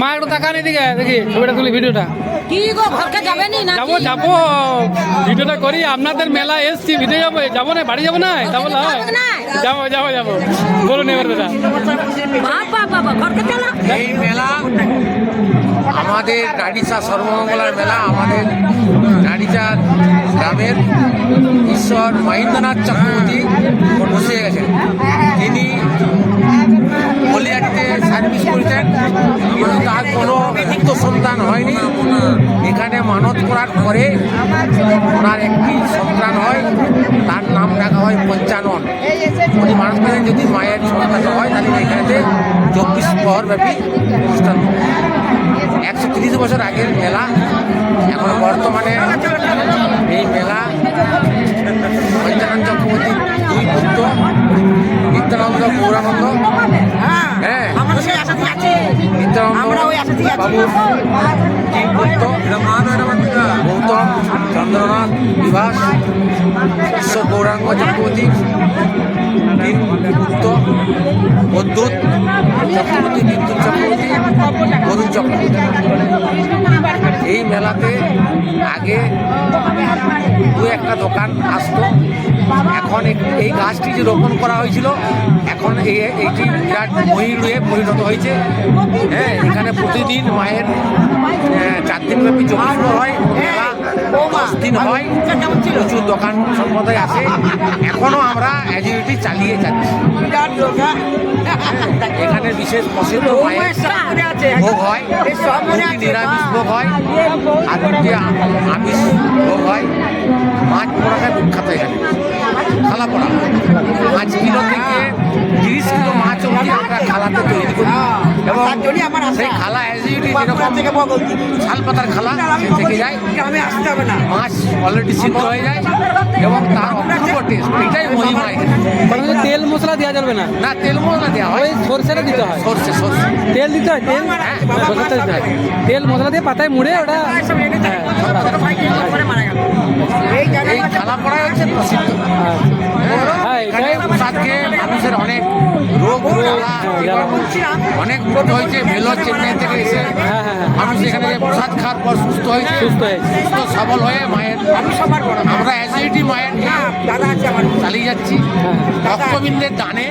মা একটু তাকান এদিকে দেখি ছবিটা তুলি ভিডিওটা। কি গো ঘরকে যাবে নি না যাব যাব। ভিডিওটা করি আপনাদের মেলা এসছি ভিডিও যাব যাব না বাড়ি যাব না? যাব না? যাব যাব যাব বলুন এবার দাদা এই মেলা আমাদের নারীচা সর্বমঙ্গলার মেলা আমাদের নারীচা গ্রামের ঈশ্বর মহেন্দ্রনাথ চক্রবর্তী বসে গেছেন। ওনার একটি সন্তান হয় তার নাম রাখা হয় পঞ্চানন। উনি মানুষ করেন যদি মায়ের সন্তান হয় তাহলে এখানেতে চব্বিশ প্রহর ব্যাপী অনুষ্ঠান একশো তিরিশ বছর আগের মেলা এখন বর্তমানে এই মেলা পঞ্চানন চক্রবর্তীর দুই পুত্র নিত্যানন্দ গৌরানন্দ হ্যাঁ নিত্যানন্দ বাবুর তিন পুত্র চন্দ্রনাথ বিভাস ঈশ্বর গৌরাঙ্গ চক্রবর্তী পুত্র অদ্ভুত, চক্রবর্তী, বিদ্যুৎ চক্রবর্তী বরুণ চক্রবর্তী। এই মেলাতে আগে দু একটা দোকান আসতো। এখন এই গাছটি যে রোপণ করা হয়েছিল, এখন এই এইটি বিরাট মহিরুয়ে পরিণত হয়েছে। হ্যাঁ এখানে প্রতিদিন মায়ের চার দিনব্যাপী চব্বিশ হয়। মেলা দিন হয়? প্রচুর দোকান সম্প্রদায় আছে। এখনও আমরা অ্যাজিলিটি চালিয়ে যাচ্ছি। এখানে বিশেষ প্রসিদ্ধ ভোগ হয়। নিরামিষ ভোগ হয়। আর দুটি আমিষ ভোগ হয়। মাছ পোড়াটা বিখ্যাত এখানে। এবং সেই খালা অ্যাজিলিটি যেরকম শাল পাতার খালা থেকে যায়। মাছ অলরেডি সিদ্ধ হয়ে যায় এবং তার অপূর্ব টেস্ট এটাই মহিমা এখানে। তেল মশলা দেওয়া যাবে না? না তেল মশলা দেওয়া হয়। ওই সরষেটা দিতে হয়। সর্ষে সর্ষে। তেল দিতে হয় তেল? হ্যাঁ, দিতে হয় তেল মশলা দিয়ে পাতায় মুড়ে ওটা হ্যাঁ, এই খালা পড়াই হচ্ছে প্রসিদ্ধ। হ্যাঁ এটাই প্রসাদ খেয়ে মানুষের অনেক রোগ অনেক রোগ হয়েছে ভেলোর চেন্নাই থেকে এসে। মানুষ এখানে প্রসাদ খাওয়ার পর সুস্থ হয়েছে সুস্থ হয়েছে। সুস্থ সবল হয়ে মায়ের আমরা অ্যাসিডিটি মায়ের চালিয়ে যাচ্ছি। ভক্তবৃন্দের দানে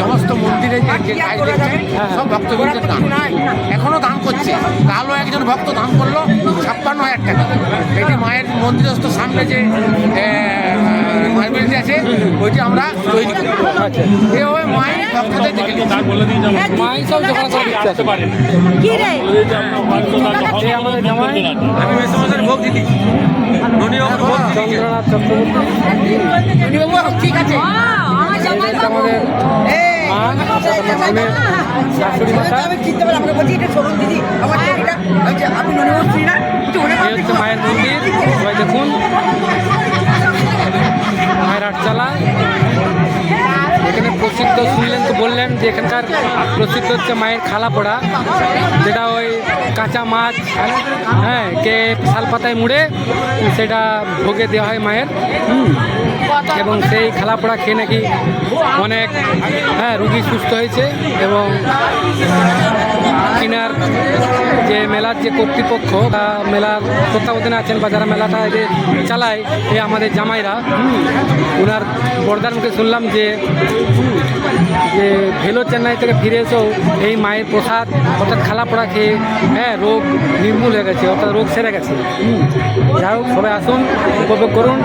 সমস্ত মন্দিরে যে যে কাজ দেখছেন। সব ভক্তবৃন্দের দান এখনও দান করছে কালও একজন ভক্ত দান করল ছাপ্পান্ন হাজার টাকা এটি মায়ের মন্দিরস্থ সামনে যে ওইটি আমরা তৈরি করি এভাবে মায়ের ভক্তদের দেখে মাই সব করে। কি রে? আমাদের জামাই? আমি ভোগ দিদি ননীবাবুর ভোগ দিদি চন্দ্রনাথ চক্রবর্তী। আমাদের এই হচ্ছে মায়ের মন্দির। দেখুন এখানে প্রসিদ্ধ শুনলেন তো বললেন যে এখানকার প্রসিদ্ধ হচ্ছে মায়ের খালা পোড়া যেটা ওই কাঁচা মাছ হ্যাঁ কে শাল পাতায় মুড়ে, সেটা ভোগে দেওয়া হয় মায়ের। এবং সেই খালা পোড়া খেয়ে নাকি অনেক হ্যাঁ রুগী সুস্থ হয়েছে এবং যে মেলার যে কর্তৃপক্ষ মেলার তত্ত্বাবধানে আছেন বা যারা মেলাটা যে চালায় এ আমাদের জামাইরা ওনার বর্দার মুখে শুনলাম যে যে ভেলো চেন্নাই থেকে ফিরে এসেও এই মায়ের প্রসাদ অর্থাৎ খালা পোড়া খেয়ে হ্যাঁ রোগ নির্মূল হয়ে গেছে, অর্থাৎ রোগ সেরে গেছে। যাই হোক, সবাই আসুন, উপভোগ করুন।